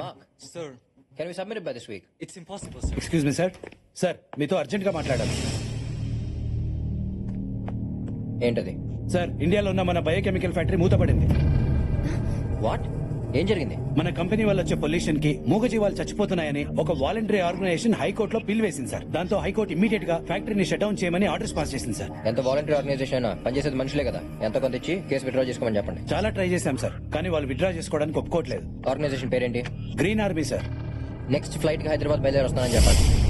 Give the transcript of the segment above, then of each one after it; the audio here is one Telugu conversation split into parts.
Mark Sir, can we submit by this week it's impossible, sir. Excuse me sir sir మీతో అర్జెంట్గా మాట్లాడాలి. ఏంటది? సార్ ఇండియాలో ఉన్న మన బయోకెమికల్ ఫ్యాక్టరీ మూతపడింది. వాట్ ఏం జరిగింది? మన కంపెనీ వల్ల వచ్చే పొల్యూషన్కి మూగజీవాలు చచ్చిపోతున్నాయని ఒక వాలంటరీ ఆర్గనైజేషన్ హైకోర్టులో పిల్ వేసింది సార్. దాంతో హైకోర్టు ఇమీడియట్గా ఫ్యాక్టరీని షట్ డౌన్ చేయమని ఆర్డర్స్ పాస్ చేసింది సార్. ఎంత వాలంటీర్ ఆర్గనైజేషన్ పనిచేసేది మనుషులే కదా. ఎంత కొంత ఇచ్చి కేసు విత్డ్రా చేసుకోమని చెప్పండి. చాలా ట్రై చేశాం సార్ కానీ వాళ్ళు విత్డ్రా చేసుకోవడానికి ఒప్పుకోవట్లేదు. ఆర్గనైజేషన్ పేరేంటి? Green army sir. నెక్స్ట్ ఫ్లైట్కి హైదరాబాద్ బయలుదేరి వస్తానని చెప్పండి.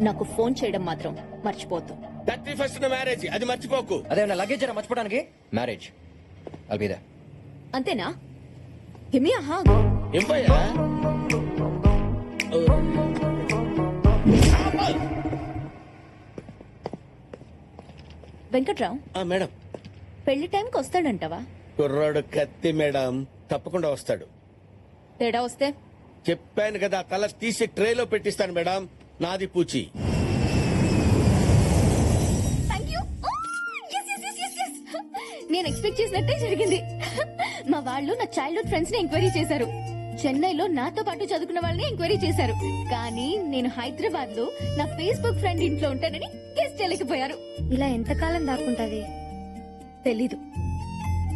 నాకు ఫోన్ చేయడం మాత్రం మర్చిపోద్దు థర్టీ ఫస్ట్ మ్యారేజ్ అది మర్చిపోకు. అదే నా లగేజ్ మర్చిపోవడానికి? మ్యారేజ్. అల్బిదా అంతేనా? హిమి ఆహా ఏం పోయా వెంకట్రావు మేడం. పెళ్ళి టైంకి వస్తాడంటావా? కుర్రాడు కత్తి మేడం. తప్పకుండా వస్తాడు. తేడా వస్తే? చెప్పాను కదా తల తీసి ట్రేలో పెట్టిస్తాను మేడం. నాది పూచి. నేను ఎక్స్పెక్ట్ చేసినట్టే జరిగింది. మా వాళ్ళు నా చైల్డ్హుడ్ ఫ్రెండ్స్ని ఎంక్వైరీ చేశారు. చెన్నైలో నాతో పాటు చదువుకున్న వాళ్ళని ఎంక్వైరీ చేశారు. కానీ నేను హైదరాబాద్లో నా ఫేస్బుక్ ఫ్రెండ్ ఇంట్లో ఉంటానని గెస్ట్ చేయలేకపోయారు. ఇలా ఎంతకాలం దాక్కుంటది? తెలీదు.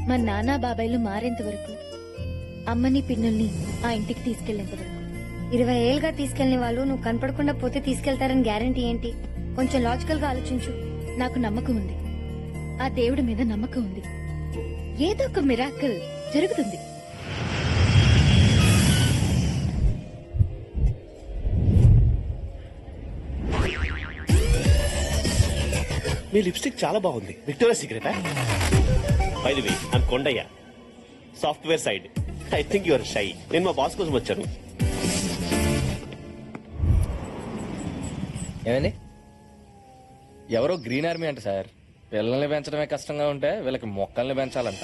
మా నాన్న బాబాయ్లు మారేంత వరకు అమ్మని పిన్నుల్ని ఆ ఇంటికి తీసుకెళ్ళేంత వరకు. ఇరవై ఏళ్ళుగా తీసుకెళ్ళిన వాళ్ళు నువ్వు కనపడకుండా పోతే తీసుకెళ్తారని గ్యారంటీ ఏంటి? కొంచెం లాజికల్గా ఆలోచించు. నాకు నమ్మకం ఉంది. ఆ దేవుడి మీద నమ్మకం ఉంది. ఏదో ఒక మిరాకల్ జరుగుతుంది. మీ లిప్స్టిక్ చాలా బాగుంది. Victoria Secret? By the way I'm Kondayya software side I think your shy నేను మా బాస్ కోసం వచ్చాను. ఏమని ఎవరో గ్రీన్ ఆర్మీ అంట సార్. పిల్లల్ని పెంచడమే కష్టంగా ఉంటే వీళ్ళకి మొక్కల్ని పెంచాలంట.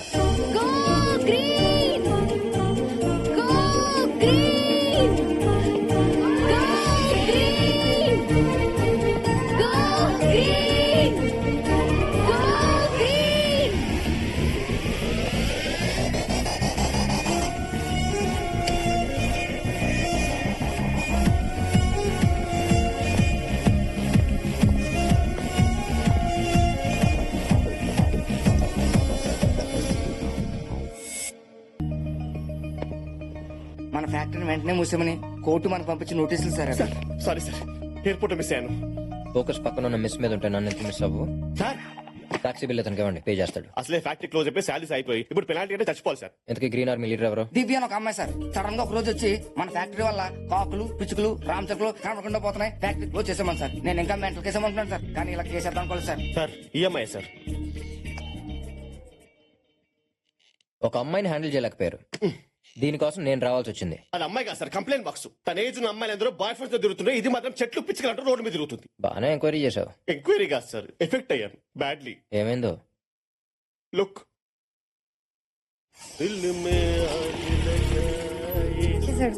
ఫ్యాక్టరీని వెంటనే మూసామని కోర్టు మనకు పంపించి నోటీసులు సార్ అవి. సారీ సార్ ఎయిర్పోర్ట్ మిస్ అయ్యాను. ఫోకస్ పక్కన ఉన్న మిస్ మీద ఉంటే నన్ను మిస్ అవ్వు? సార్. టాక్సీ బిల్ అతనికి ఇవ్వండి పే చేస్తాడు. అసలే ఫ్యాక్టరీ క్లోజ్ అయిపోయి శాలరీస్ అయిపోయి ఇప్పుడు పెనాల్టీ అంటే చచ్చిపోవాలి సార్. ఇంతకీ గ్రీన్ ఆర్మీ లీడర్ ఎవరు? దివ్య అని ఒక అమ్మాయి సార్. సడన్గా ఒక రోజు వచ్చి మన ఫ్యాక్టరీ వల్ల కాకులు పిచ్చుకలు రామచకులు కనపడకుండా పోతున్నాయి. ఫ్యాక్టరీ క్లోజ్ చేసామని సార్. నేను ఇంకా మెంటల్ కేసేమంటున్నాను సార్? కానీ ఇలా కేసేద్దాం అనుకోలేదు సార్. Sir EMI sir? ఒక అమ్మాయిని హ్యాండిల్ చేయలేకపోయారు. దీనికోసం నేను రావాల్సి వచ్చింది. అది అమ్మాయి కాదు సార్ కంప్లైంట్ బాక్స్. తన ఏజ్ ఉన్న అమ్మాయిలు అందరూ బాయ్ ఫ్రెండ్స్తో తిరుగుతున్నాయి ఇది మాత్రం చెట్లు పిచ్చుకలంటూ రోడ్డు మీద తిరుగుతుంది. బాగానే ఎంక్వైరీ చేసావు ఎంక్వైరీ కాదు సార్ ఎఫెక్ట్ అయ్యాను బ్యాడ్లీ ఏమైందో? లుక్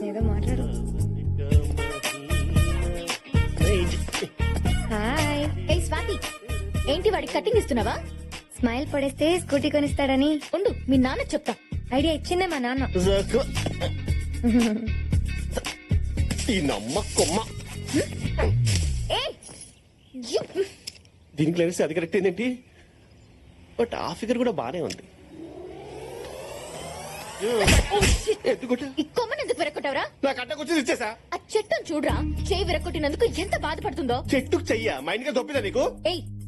ఏదో మాట్లాడు హాయ్ ఏ స్వాతి. ఏంటి వాడికి కటింగ్ ఇస్తున్నావా? స్మైల్ పడేస్తే స్కూటీ కొనిస్తాడని. ఉండు మీ నాన్న చెప్తా. ఐడియా ఇచ్చిందే మా నాన్న. ఈ నమ్మ కొమ్మ! దీనికి లేనిస్తే అది కరెక్ట్ ఏంటి? బట్ ఆ ఫిగర్ కూడా బానే ఉంది. కొమ్మని ఎందుకు విరక్కొట్టావురా? నాకు అడ్డకొచ్చింది ఇచ్చేసా? ఆ చెట్టును చూడరా. చేయి విరక్కొట్టినందుకు ఎంత బాధపడుతుందో. చెట్టుకు చెయ్య? మైండ్గా దొప్పిదా నీకు? ఏయ్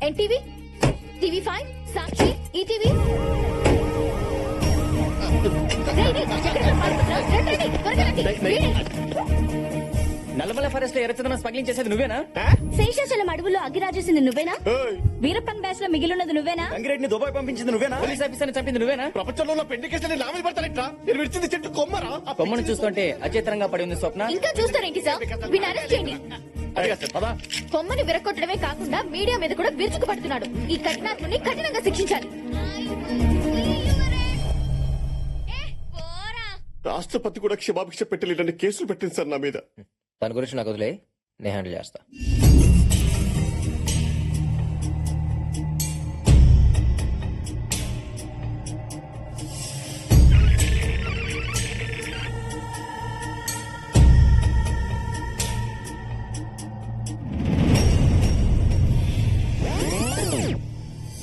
NTV TV five Sakshi ETV. Nallamala ఫారెస్ట్లో ఎర్రచందనం స్మగ్లింగ్ చేసేది నువ్వేనా? శేషాచలం అడవుల్లో అగిరాజేసింది నువ్వేనా? వీరప్పన్ బ్యాచ్లో మిగిలినది నువ్వేనా? గంగిరెడ్డిని దుబాయ్ పంపించింది నువ్వేనా? పోలీస్ ఆఫీసర్ చంపింది నువ్వేనా? ప్రపంచంలో ఉన్న పెండి కేసులు మీద పడతానిట్రా నేను విడిచింది చెట్టు కొమ్మరా? ఆ కొమ్మను చూస్తుంటే అచేతనంగా పడి ఉంది స్వప్న. ఇంకా చూస్తారేంటి సార్? వీని అరెస్ట్ చేయండి. అడిగా సార్. పదా. కొమ్మని విరగొట్టడమే కాకుండా మీడియా మీద కూడా విరుచుకు పడుతున్నాడు. ఈ కఠినాత్ముని కఠినంగా శిక్షించాలి. రాష్ట్రపతి కూడా క్షమాభిక్ష పెట్టలేదని కేసులు పెట్టింది సార్ నా మీద. దాని గురించి నాకు వదిలే నేను హ్యాండిల్ చేస్తా.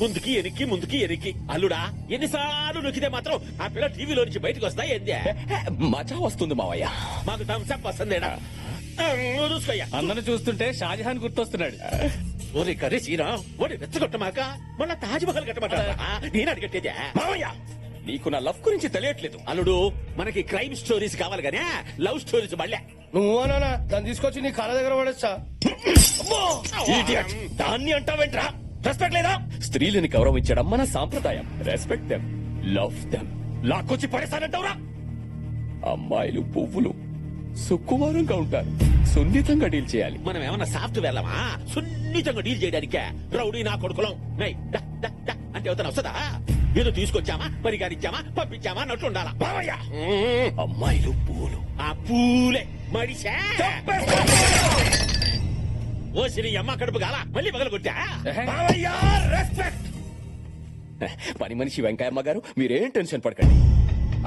ముందుకి ఎనికి ముందుకి ఎనికి. అల్లుడా ఎన్నిసార్లు నొక్కితే మాత్రం ఆ పిల్ల టీవీలో నుంచి బయటకు వస్తా ఏందే? మజా వస్తుంది మావయ్య. మాకు థమ్స్అప్ వస్తుందేడా నువ్వు చూసుకోయ్యా. అందరిని చూస్తుంటే షాజహాన్ గుర్తొస్తున్నాడు. ఓరి కర్రీ సీరా ఓడి రెచ్చగొట్టమాక మళ్ళా తాజ్ మహల్ కట్టమంటారా నేను అడిగట్టేదే మావయ్య నీకు నా లవ్ గురించి తెలియట్లేదు. అల్లుడు మనకి క్రైమ్ స్టోరీస్ కావాలి గానే లవ్ స్టోరీస్ మళ్ళీ. నువ్వు అనా దాన్ని తీసుకొచ్చి నీ కాళ్ళ దగ్గర పడేస్తా. దాన్ని అంటావేంట్రా? రెస్పెక్ట్ లేదా? స్త్రీలని గౌరవించడం మన సాంప్రదాయం. రెస్పెక్ట్ దెమ్ లవ్ దెమ్ లాక్కొచ్చి పడేసానంటావురా అమ్మాయిలు పువ్వులు సుక్కువారంగా ఉంటారు. సున్నితంగా డీల్ చేయాలి. మనం ఏమన్నా సాఫ్ట్వేర్ లమా సున్నితంగా డీల్ చేయడానికే. రౌడీ నా కొడుకులం. నై అంటే అవుతాను వస్తుందా? ఏదో తీసుకొచ్చామా? పరిగారిచ్చామా పంపించామా? అన్నట్టు ఉండాలా బావయ్య అమ్మాయిలు పువ్వులు ఆ పూలే. మడిసా. ఓ సిరి అమ్మ కడుపు గాల? మళ్ళీ పగల కొట్టా బావయ్య రెస్పెక్ట్ పని మనిషి వెంకయ్యమ్మ గారు మీరేం టెన్షన్ పడకండి.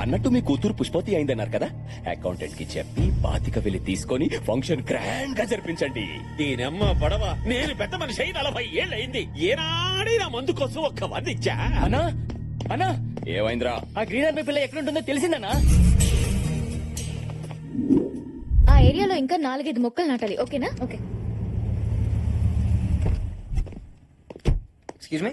అన్నట్టు మీ కూతురు పుష్పతి అయిందన్నారు కదా? అకౌంటెంట్కి చెప్పి బాతిక వెళ్ళి తీసుకొని ఫంక్షన్ గ్రాండ్గా జరిపించండి. దీనమ్మ పడవ నేను పెద్ద మనిషి అయి నలభై ఏళ్ళయింది. ఏనాడైనా మందు కోసం ఒక్క వంద ఇచ్చా? అన్నా అన్నా. ఏమైందిరా? ఆ గ్రీన్ ఆర్మీ పిల్ల ఎక్కడుంటుందో తెలిసిందన్నా? ఆ ఏరియాలో ఇంకా నాలుగైదు మొక్కలు నాటాలి. ఓకేనా? Okay. Excuse me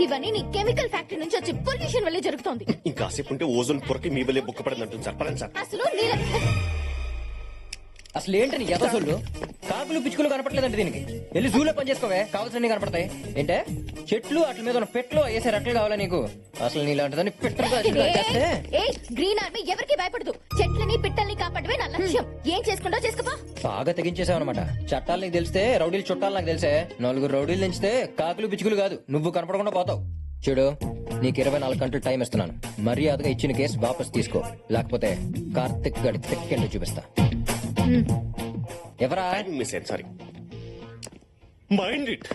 ఇవన్నీ నీ కెమికల్ ఫ్యాక్టరీ నుంచి వచ్చే పొల్యూషన్ వల్లే జరుగుతోంది. ఇంకాసేపు ఉంటే ఓజోన్ పొరకి మీ వల్లే బుక్క పడింది అంటుంది సార్. సార్ అసలు నీళ్ళ అసలు ఏంటని ఎదసొల్లు కాకులు పిచ్చుకలు కనపట్లేదండి దీనికి. వెళ్ళి జూలో పని చేసుకోవే కావాల్సినవి కనపడతాయి. ఏంటే? చెట్లు అట్ల మీద ఉన్న పెట్లు వేసే రెట్లు కావాలా నీకు? అసలు నీలాంటిదని గ్రీన్ ఆర్మీ ఎవరికి భయపడదు. చెట్లని పిట్టల్ని కాపాడమే నా లక్ష్యం. ఏం చేసుకుంటో చేసుకోపా. బాగా తెగించేసావు అనమాట చట్టాలు నీకు తెలిస్తే రౌడీలు చుట్టాలు నాకు తెలిసే. నలుగురు రౌడీలు తెంచితే కాకులు పిచ్చుకలు కాదు. నువ్వు కనపడకుండా పోతావు. చూడు నీకు ఇరవై నాలుగు గంటలు టైం ఇస్తున్నాను. మర్యాదగా ఇచ్చిన కేసు వాపస్ తీసుకో. లేకపోతే కార్తిక్ గడి తెక్కెళ్ళి చూపిస్తా. ఎవరా? మిస్ అయ్యాను సారీ మైండ్ ఇట్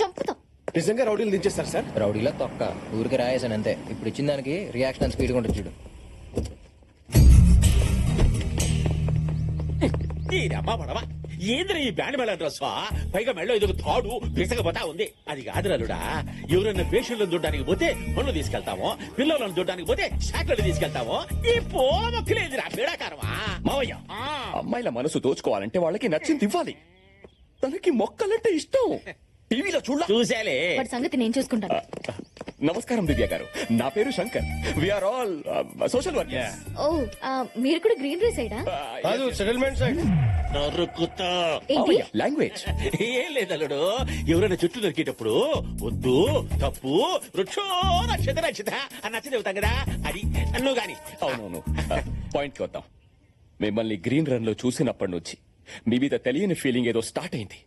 చంపుతాం. నిజంగా రౌడీలు దించేస్తారు సార్ రౌడీలో తొక్క. ఊరికి రాయేసాను అంతే. ఇప్పుడు ఇచ్చిన దానికి రియాక్షన్ స్పీడ్ ఉంటుంది చూడు. దీనమ్మ పడవ ఏంద్ర ఈ బ్యాండ్ మేళ డ్రెస్ పైగా మెళ్ళో ఇదొక తాడు పిసకపోతా ఉంది. అది కాదు అల్లుడా. ఎవరైనా పేషెంట్లను చూడడానికి పోతే పనులు తీసుకెళ్తాము పిల్లలను చూడడానికి పోతే షాట్లను తీసుకెళ్తాము ఈ పూల మొక్కలేదురా పీడాకారమా? మావయ్య. ఆ. అమ్మాయిల మనసు దోచుకోవాలంటే వాళ్ళకి నచ్చింది ఇవ్వాలి. తనకి మొక్కలంటే ఇష్టం. టీవీలో చూడ చూసేలే. వాడి సంగతి నేను చూసుకుంటాను. నమస్కారం దివ్య గారు. నా పేరు Shankar. We are all social work ఓ ఆ, మీరు కూడా గ్రీన్ రైస్ సైడా? కాదు సెటిల్మెంట్ సైడ్. నరుకుతా. ఏంటి? లాంగ్వేజ్ ఏం లేదు అల్లుడు ఎవరైనా చెట్లు దొరికేటప్పుడు వద్దు తప్పు వృక్షో నక్షత నక్షత అని నచ్చ చెబుతాం కదా అది నువ్వు గాని. అవునవును. పాయింట్కి వద్దాం. మిమ్మల్ని గ్రీన్ రన్లో చూసినప్పటి నుంచి మీ మీద తెలియని ఫీలింగ్ ఏదో స్టార్ట్ అయింది.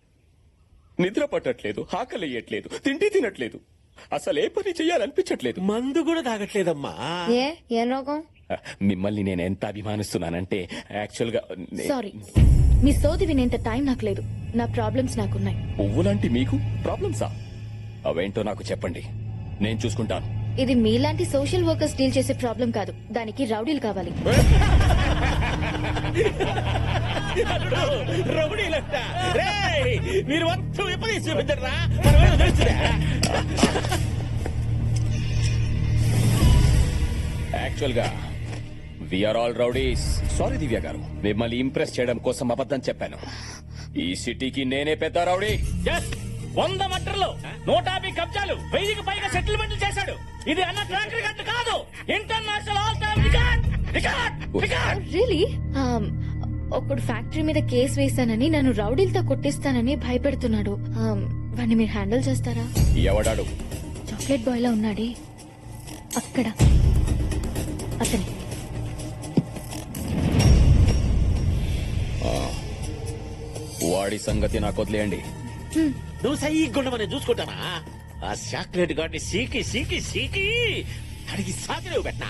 నిద్ర పట్టట్లేదు ఆకలియట్లేదు తిండి తినట్లేదు. అసలు ఏ పని చేయాలనిపించట్లేదు. మందు కూడా తాగట్లేదమ్మా. ఏ? ఏం రోగం? మిమ్మల్ని నేను ఎంత అభిమానిస్తున్నానంటే యాక్చువల్గా నే- సారీ మీ సోది వినేంత టైం నాకు లేదు. నా ప్రాబ్లమ్స్ నాకున్నాయి. పువ్వులాంటి మీకు ప్రాబ్లమ్సా? అవేంటో నాకు చెప్పండి. నేను చూసుకుంటాను. ఇది మీలాంటి సోషల్ వర్కర్స్ డీల్ చేసే ప్రాబ్లం కాదు. దానికి రౌడీలు కావాలి. మీరు మొత్తం విపరీత చూపించరా? మనం we are all rowdies sorry Divya garu. మిమ్మల్ని ఇంప్రెస్ చేయడం కోసం అబద్ధం చెప్పాను. ఈ సిటీకి నేనే పెద్ద రౌడీ. Yes, వంద మటర్లు నూట యాభై కబ్జాలు వెయ్యికి పైగా సెటిల్మెంట్లు చేశాడు. ఇది అన్న ట్రాక్ రికార్డ్ కాదు. International all time record record record really ఒకడు ఫ్యాక్టరీ మీద కేసు వేశానని నన్ను రౌడీలతో కొట్టిస్తానని భయపెడుతున్నాడు. Um, వాడిని మీరు హ్యాండిల్ చేస్తారా? ఎవడాడు? చాక్లెట్ బాయ్ లా ఉన్నాడే. అక్కడ. అతని. వాడి సంగతి నాకు వదిలేయండి. నువ్వు సైగుండ మనం చూసుకుంటానా ఆ చాక్లెట్ గాడిని సీకి సీకి సీకి అడిగి సాకిలేవు పెట్టినా?